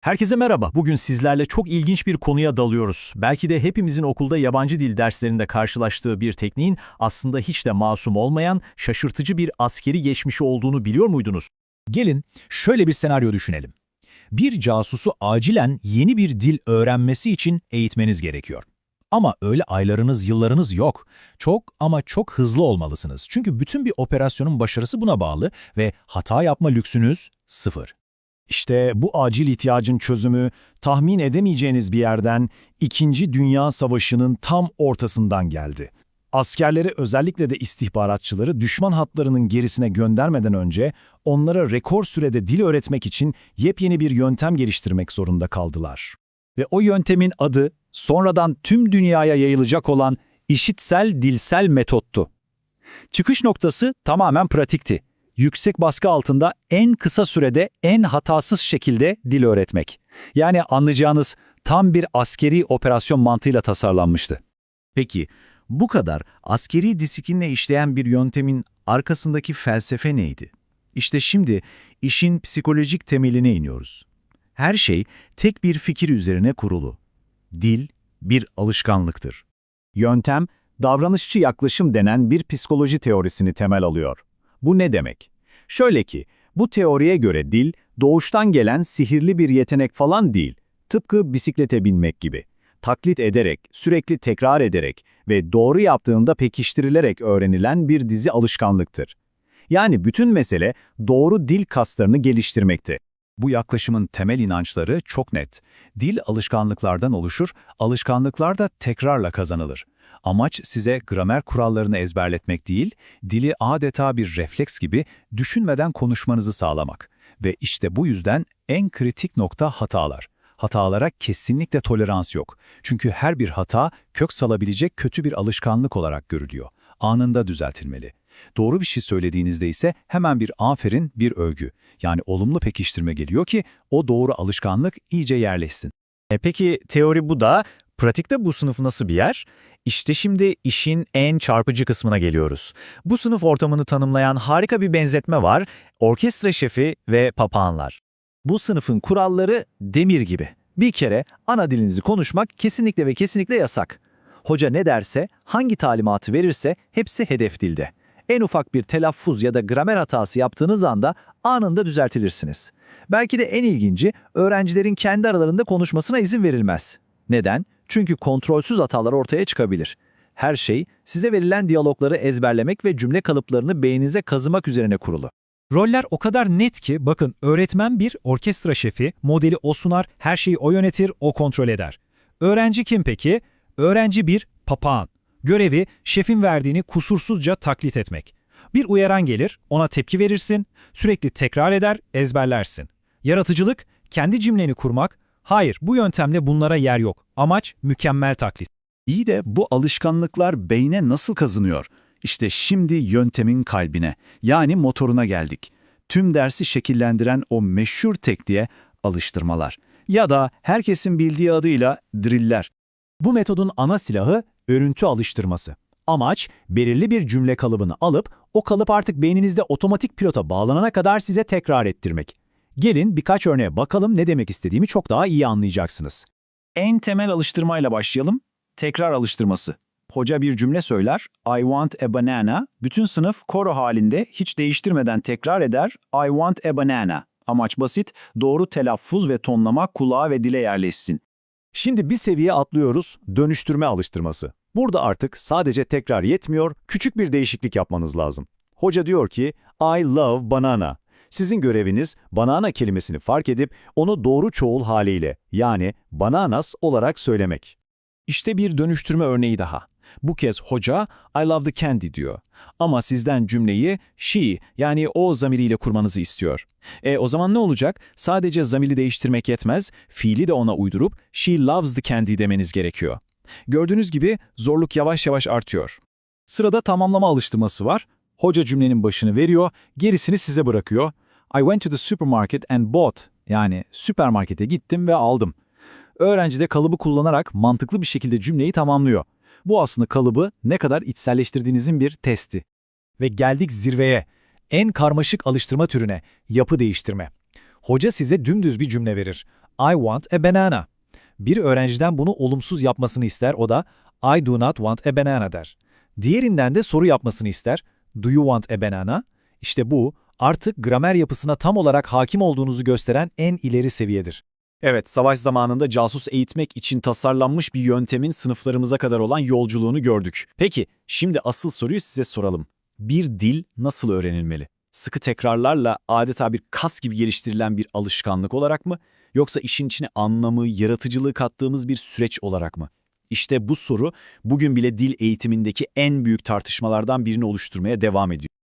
Herkese merhaba. Bugün sizlerle çok ilginç bir konuya dalıyoruz. Belki de hepimizin okulda yabancı dil derslerinde karşılaştığı bir tekniğin aslında hiç de masum olmayan, şaşırtıcı bir askeri geçmişi olduğunu biliyor muydunuz? Gelin şöyle bir senaryo düşünelim. Bir casusu acilen yeni bir dil öğrenmesi için eğitmeniz gerekiyor. Ama öyle aylarınız, yıllarınız yok. Çok ama çok hızlı olmalısınız. Çünkü bütün bir operasyonun başarısı buna bağlı ve hata yapma lüksünüz sıfır. İşte bu acil ihtiyacın çözümü tahmin edemeyeceğiniz bir yerden İkinci Dünya Savaşı'nın tam ortasından geldi. Askerleri özellikle de istihbaratçıları düşman hatlarının gerisine göndermeden önce onlara rekor sürede dil öğretmek için yepyeni bir yöntem geliştirmek zorunda kaldılar. Ve o yöntemin adı sonradan tüm dünyaya yayılacak olan işitsel dilsel metottu. Çıkış noktası tamamen pratikti. Yüksek baskı altında en kısa sürede en hatasız şekilde dil öğretmek. Yani anlayacağınız tam bir askeri operasyon mantığıyla tasarlanmıştı. Peki, bu kadar askeri disiplinle işleyen bir yöntemin arkasındaki felsefe neydi? İşte şimdi işin psikolojik temeline iniyoruz. Her şey tek bir fikir üzerine kurulu. Dil bir alışkanlıktır. Yöntem, davranışçı yaklaşım denen bir psikoloji teorisini temel alıyor. Bu ne demek? Şöyle ki, bu teoriye göre dil, doğuştan gelen sihirli bir yetenek falan değil. Tıpkı bisiklete binmek gibi. Taklit ederek, sürekli tekrar ederek ve doğru yaptığında pekiştirilerek öğrenilen bir dizi alışkanlıktır. Yani bütün mesele doğru dil kaslarını geliştirmekte. Bu yaklaşımın temel inançları çok net. Dil alışkanlıklardan oluşur, alışkanlıklar da tekrarla kazanılır. Amaç size gramer kurallarını ezberletmek değil, dili adeta bir refleks gibi düşünmeden konuşmanızı sağlamak. Ve işte bu yüzden en kritik nokta hatalar. Hatalara kesinlikle tolerans yok. Çünkü her bir hata kök salabilecek kötü bir alışkanlık olarak görülüyor. Anında düzeltilmeli. Doğru bir şey söylediğinizde ise hemen bir aferin, bir övgü. Yani olumlu pekiştirme geliyor ki o doğru alışkanlık iyice yerleşsin. E peki teori bu da, pratikte bu sınıf nasıl bir yer? İşte şimdi işin en çarpıcı kısmına geliyoruz. Bu sınıf ortamını tanımlayan harika bir benzetme var, orkestra şefi ve papağanlar. Bu sınıfın kuralları demir gibi. Bir kere ana dilinizi konuşmak kesinlikle ve kesinlikle yasak. Hoca ne derse, hangi talimatı verirse hepsi hedef dilde. En ufak bir telaffuz ya da gramer hatası yaptığınız anda anında düzeltilirsiniz. Belki de en ilginci öğrencilerin kendi aralarında konuşmasına izin verilmez. Neden? Çünkü kontrolsüz hatalar ortaya çıkabilir. Her şey size verilen diyalogları ezberlemek ve cümle kalıplarını beyninize kazımak üzerine kurulu. Roller o kadar net ki bakın öğretmen bir orkestra şefi, modeli o sunar, her şeyi o yönetir, o kontrol eder. Öğrenci kim peki? Öğrenci bir papağan. Görevi şefin verdiğini kusursuzca taklit etmek. Bir uyaran gelir, ona tepki verirsin, sürekli tekrar eder, ezberlersin. Yaratıcılık, kendi cümleni kurmak, hayır bu yöntemle bunlara yer yok. Amaç mükemmel taklit. İyi de bu alışkanlıklar beyne nasıl kazınıyor? İşte şimdi yöntemin kalbine, yani motoruna geldik. Tüm dersi şekillendiren o meşhur tekniğe alıştırmalar. Ya da herkesin bildiği adıyla driller. Bu metodun ana silahı örüntü alıştırması. Amaç, belirli bir cümle kalıbını alıp, o kalıp artık beyninizde otomatik pilota bağlanana kadar size tekrar ettirmek. Gelin birkaç örneğe bakalım ne demek istediğimi çok daha iyi anlayacaksınız. En temel alıştırmayla başlayalım. Tekrar alıştırması. Hoca bir cümle söyler, I want a banana. Bütün sınıf koro halinde hiç değiştirmeden tekrar eder, I want a banana. Amaç basit, doğru telaffuz ve tonlama kulağa ve dile yerleşsin. Şimdi bir seviye atlıyoruz, dönüştürme alıştırması. Burada artık sadece tekrar yetmiyor, küçük bir değişiklik yapmanız lazım. Hoca diyor ki, I love banana. Sizin göreviniz banana kelimesini fark edip onu doğru çoğul haliyle yani bananas olarak söylemek. İşte bir dönüştürme örneği daha. Bu kez hoca I love the candy diyor. Ama sizden cümleyi she yani o zamiriyle kurmanızı istiyor. E o zaman ne olacak? Sadece zamiri değiştirmek yetmez, fiili de ona uydurup she loves the candy demeniz gerekiyor. Gördüğünüz gibi zorluk yavaş yavaş artıyor. Sırada tamamlama alıştırması var. Hoca cümlenin başını veriyor, gerisini size bırakıyor. I went to the supermarket and bought yani süpermarkete gittim ve aldım. Öğrenci de kalıbı kullanarak mantıklı bir şekilde cümleyi tamamlıyor. Bu aslında kalıbı ne kadar içselleştirdiğinizin bir testi. Ve geldik zirveye. En karmaşık alıştırma türüne, yapı değiştirme. Hoca size dümdüz bir cümle verir. I want a banana. Bir öğrenciden bunu olumsuz yapmasını ister, o da I do not want a banana der. Diğerinden de soru yapmasını ister. Do you want a banana? İşte bu artık gramer yapısına tam olarak hakim olduğunuzu gösteren en ileri seviyedir. Evet, savaş zamanında casus eğitmek için tasarlanmış bir yöntemin sınıflarımıza kadar olan yolculuğunu gördük. Peki, şimdi asıl soruyu size soralım. Bir dil nasıl öğrenilmeli? Sıkı tekrarlarla adeta bir kas gibi geliştirilen bir alışkanlık olarak mı? Yoksa işin içine anlamı, yaratıcılığı kattığımız bir süreç olarak mı? İşte bu soru bugün bile dil eğitimindeki en büyük tartışmalardan birini oluşturmaya devam ediyor.